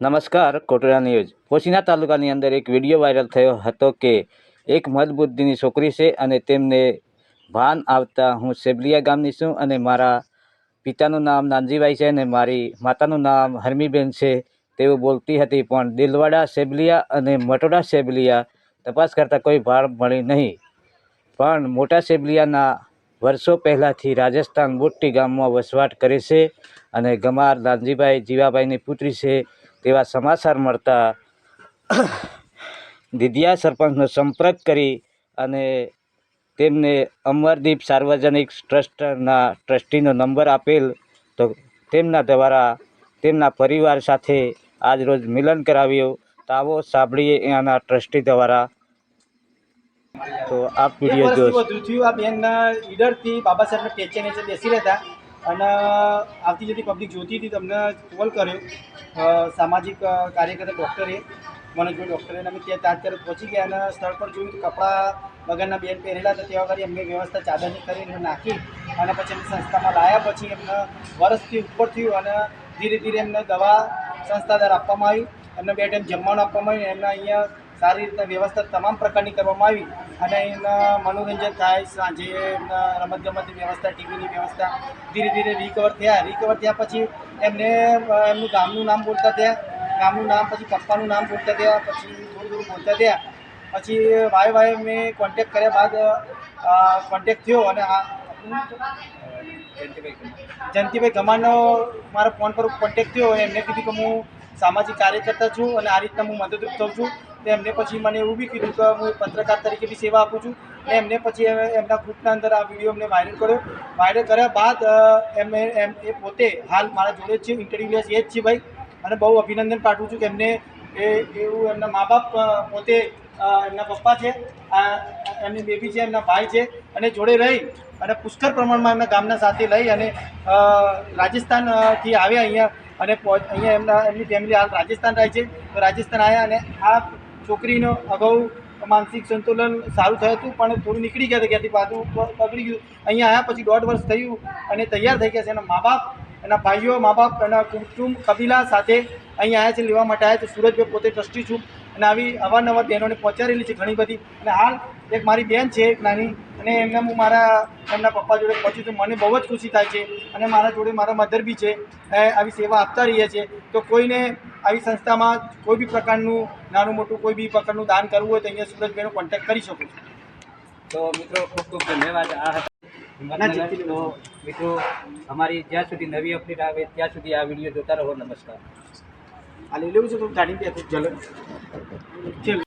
નમસ્કાર, કોટડા ન્યૂઝ. પોશીના તાલુકાની અંદર એક વીડિયો વાયરલ થયો હતો કે એક મદબુદ્ધિની છોકરી છે અને તેમને ભાન આવતા હું સેબલિયા ગામની છું અને મારા પિતાનું નામ નાનજીભાઈ છે અને મારી માતાનું નામ હરમીબેન છે તેવું બોલતી હતી, પણ દિલવાડા સેબલિયા અને મટોડા સેબલિયા તપાસ કરતાં કોઈ ભાર મળી નહીં. પણ મોટા સેબલિયાના વર્ષો પહેલાંથી રાજસ્થાન બુટ્ટી ગામમાં વસવાટ કરે છે અને ગમાર લાલજીભાઈ જીવાભાઈની પુત્રી છે તેવા સમાચાર મળતા દિધિયા સરપંચનો સંપર્ક કરી અને તેમને અમરદીપ સાર્વજનિક ટ્રસ્ટના ટ્રસ્ટીનો નંબર આપેલ. તો તેમના દ્વારા તેમના પરિવાર સાથે આજ રોજ મિલન કરાવ્યું. તાવો સાંભળીએ એના ટ્રસ્ટી દ્વારા. તો આ વીડિયો વર્ષથી જો વધુ થયું આ બેનના ઈડરથી બાબા સાહેબના ટેચે નીચે બેસી રહેતા. અને આવતી જતી પબ્લિક જોતી હતી તમને કોલ કર્યો. સામાજિક કાર્યકર્તા ડૉક્ટરે મનોજભાઈ ડૉક્ટરે અને અમે ત્યાં તાત્કાલિક પહોંચી ગયા અને સ્થળ પર જોયું કપડાં વગરના બેન પહેરેલા હતા તેવા કરી અમને વ્યવસ્થા ચાદરની કરીને નાખી અને પછી એમને સંસ્થામાં લાવ્યા પછી એમને વર્ષથી ઉપર થયું અને ધીરે ધીરે એમને દવા સંસ્થા દ્વારા આપવામાં આવી. એમને બે ટાઈમ જમવાનું આપવામાં આવ્યું એમને અહીંયા સારી રીતના વ્યવસ્થા તમામ પ્રકારની કરવામાં આવી અને એમના મનોરંજન થાય સાંજે એમના રમતગમતની વ્યવસ્થા ટીવીની વ્યવસ્થા ધીરે ધીરે રિકવર થયા. રિકવર થયા પછી એમને એમનું ગામનું નામ બોલતા થયા. ગામનું નામ પછી પપ્પાનું નામ બોલતા થયા. પછી થોડું થોડું બોલતા થયા. પછી વાય વાય મેં કોન્ટેક્ટ કર્યા બાદ કોન્ટેક્ટ થયો અને આ જયંતિભાઈ ગમાનો મારા ફોન પર કોન્ટેક્ટ થયો. એમને કીધું કે હું સામાજિક કાર્યકર્તા છું અને આ રીતના હું મદદરૂપ થઉં છું. તો એમને પછી મને એવું બી કીધું કે હું પત્રકાર તરીકે બી સેવા આપું છું. ને એમને પછી એમના ગ્રુપના અંદર આ વીડિયો અમને વાયરલ કર્યો. વાયરલ કર્યા બાદ એમ એમને એમ, એ પોતે હાલ મારા જોડે જ છે ઇન્ટરવ્યુ લે એ જ છે ભાઈ. અને બહુ અભિનંદન પાઠવું છું કે એમને એ, એવું એમના મા બાપ પોતે એમના પપ્પા છે એમની બેબી છે, એમના ભાઈ છે, અને જોડે રહી અને પુષ્કળ પ્રમાણમાં એમના ગામના સાથે લઈ અને રાજસ્થાનથી આવ્યા અહીંયા. અને અહીંયા એમના, એમની ફેમિલી હાલ રાજસ્થાન રહે છે. તો રાજસ્થાન આવ્યા અને આ છોકરીનો અગાઉ માનસિક સંતુલન સારું થયું હતું, પણ થોડું નીકળી ગયા હતા ક્યાંથી પાછું બગડી ગયું. અહીંયા આવ્યા પછી દોઢ વર્ષ થયું અને તૈયાર થઈ ગયા છે એના મા બાપ એના ભાઈઓ મા બાપ એના કુટુંબ, કબીલા સાથે અહીંયા આવ્યા છે, લેવા માટે આવ્યા છે. સુરતભાઈ પોતે ટ્રસ્ટી છું. અને આવી અવારનવાર બહેનોને પહોંચાડેલી છે ઘણી બધી. અને હાલ એક મારી બેન છે એક નાની અને એમને હું મારા એમના પપ્પા જોડે પહોંચ્યું છું. મને બહુ જ ખુશી થાય છે અને મારા જોડે મારા મધર બી છે આવી સેવા આપતા રહીએ છીએ તો કોઈને આવી સંસ્થામાં કોઈ બી પ્રકારનું નાનું મોટું કોઈ બી પ્રકારનું દાન કરવું હોય તો અહીંયા સુરજભાઈનો કોન્ટેક્ટ કરી શકો છો. તો મિત્રો ખૂબ ખૂબ ધન્યવાદ. આ હતા તો મિત્રો અમારી જ્યાં સુધી નવી અપડેટ આવે ત્યાં સુધી આ વીડિયો જોતા રહો. નમસ્કાર. આ લઈ લેવું છે તો કાઢી બે જલે ચલ.